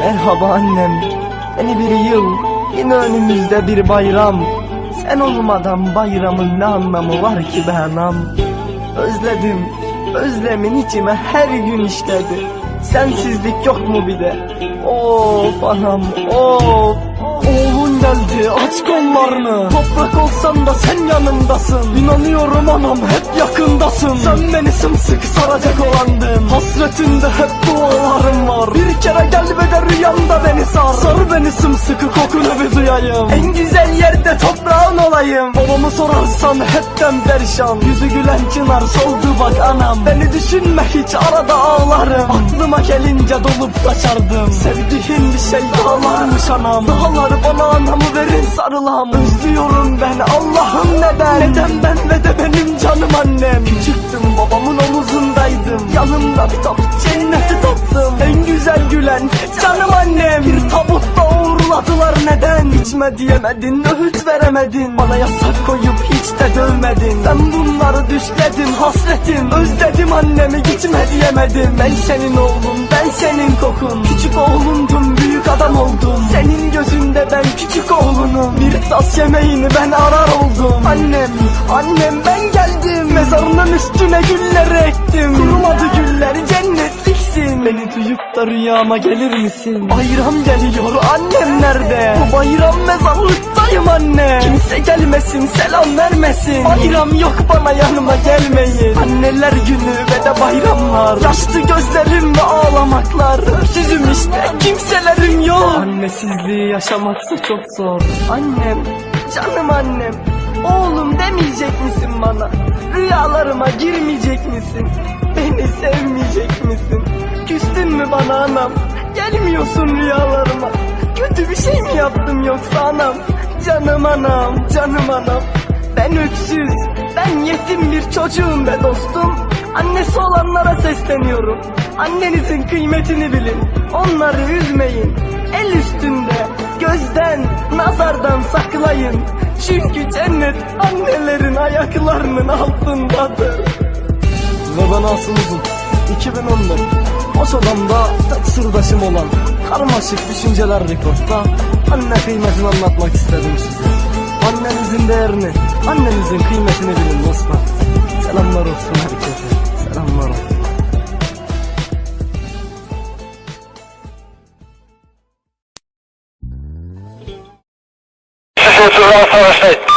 Merhaba annem. Yeni bir yıl, yine önümüzde bir bayram. Sen olmadan bayramın ne anlamı var ki be anam? Özledim, özlemin içime her gün işledi. Sensizlik yok mu bir de? Of anam, of. Oğlun geldi aç kollarını Toprak olsan da sen yanımdasın İnanıyorum anam hep yakındasın Sen beni sımsıkı saracak olandın Hasretinde hep dualarım var. Bir kere gel ve de rüyamda beni sar. Sar beni sımsıkı kokunu bir duyayım. En güzel yerde toprağın olayım. Babamı sorarsan hepten perişan. Yüzü gülen çınar soldu bak anam. Beni düşünme hiç arada ağlarım. Aklıma gelince dolup taşardım Sevdiğin bir şey dağlarmış anam. Dağları bana anamı verin sarılam. Özlüyorum ben Allah'ım neden? Neden ben ve de benim canım annem? Küçüktüm babamın omuzundaydım Yanımda bir tabut cenneti tattım. En güzel gülen canım annem. Bir tabutta uğurladılar neden? İçme diyemedin öğüt veremedin. Bana yasak koyup hiç de dövmedin. Ben bunları düşledim hasretim. Özledim annemi gitme diyemedim. Ben senin oğlum ben senin kokun. Küçük oğlundum büyük adam oldum. Senin gözünde ben küçük oğlunum. Bir tas yemeğini ben arar oldum. Annem annem ben geldim. Mezarının üstüne güller ektim. Kurumadı güller cennetliksin Beni duyup da rüyama gelir misin? Bayram geliyor annem nerede? Bu bayram mezarlıktayım anne. Kimse gelmesin selam vermesin. Bayram yok bana yanıma gelmeyin. Anneler günü ve de bayramlar. Yaşlı gözlerim ve ağlamaklar. Öksüzüm işte kimselerim yok. Annesizliği yaşamaksa çok zor. Annem canım annem. Oğlum demeyecek misin bana? Rüyalarıma girmeyecek misin? Sevmeyecek misin? Küstün mü bana anam? Gelmiyorsun rüyalarıma. Kötü bir şey mi yaptım yoksa anam? Canım anam, canım anam. Ben öksüz, ben yetim bir çocuğum be dostum. Annesi olanlara sesleniyorum. Annenizin kıymetini bilin. Onları üzmeyin. El üstünde, gözden, nazardan saklayın. Çünkü cennet annelerin ayaklarının altındadır. Ve ben asıl uzun. 2014 Boş odamda tek sırdaşım olan Karmaşık düşünceler rekortta Anne kıymetini anlatmak istedim size. Annenizin değerini Annenizin kıymetini bilin dostlar. Selamlar olsun herkese. Selamlar olsun. This is Ralph Forest State.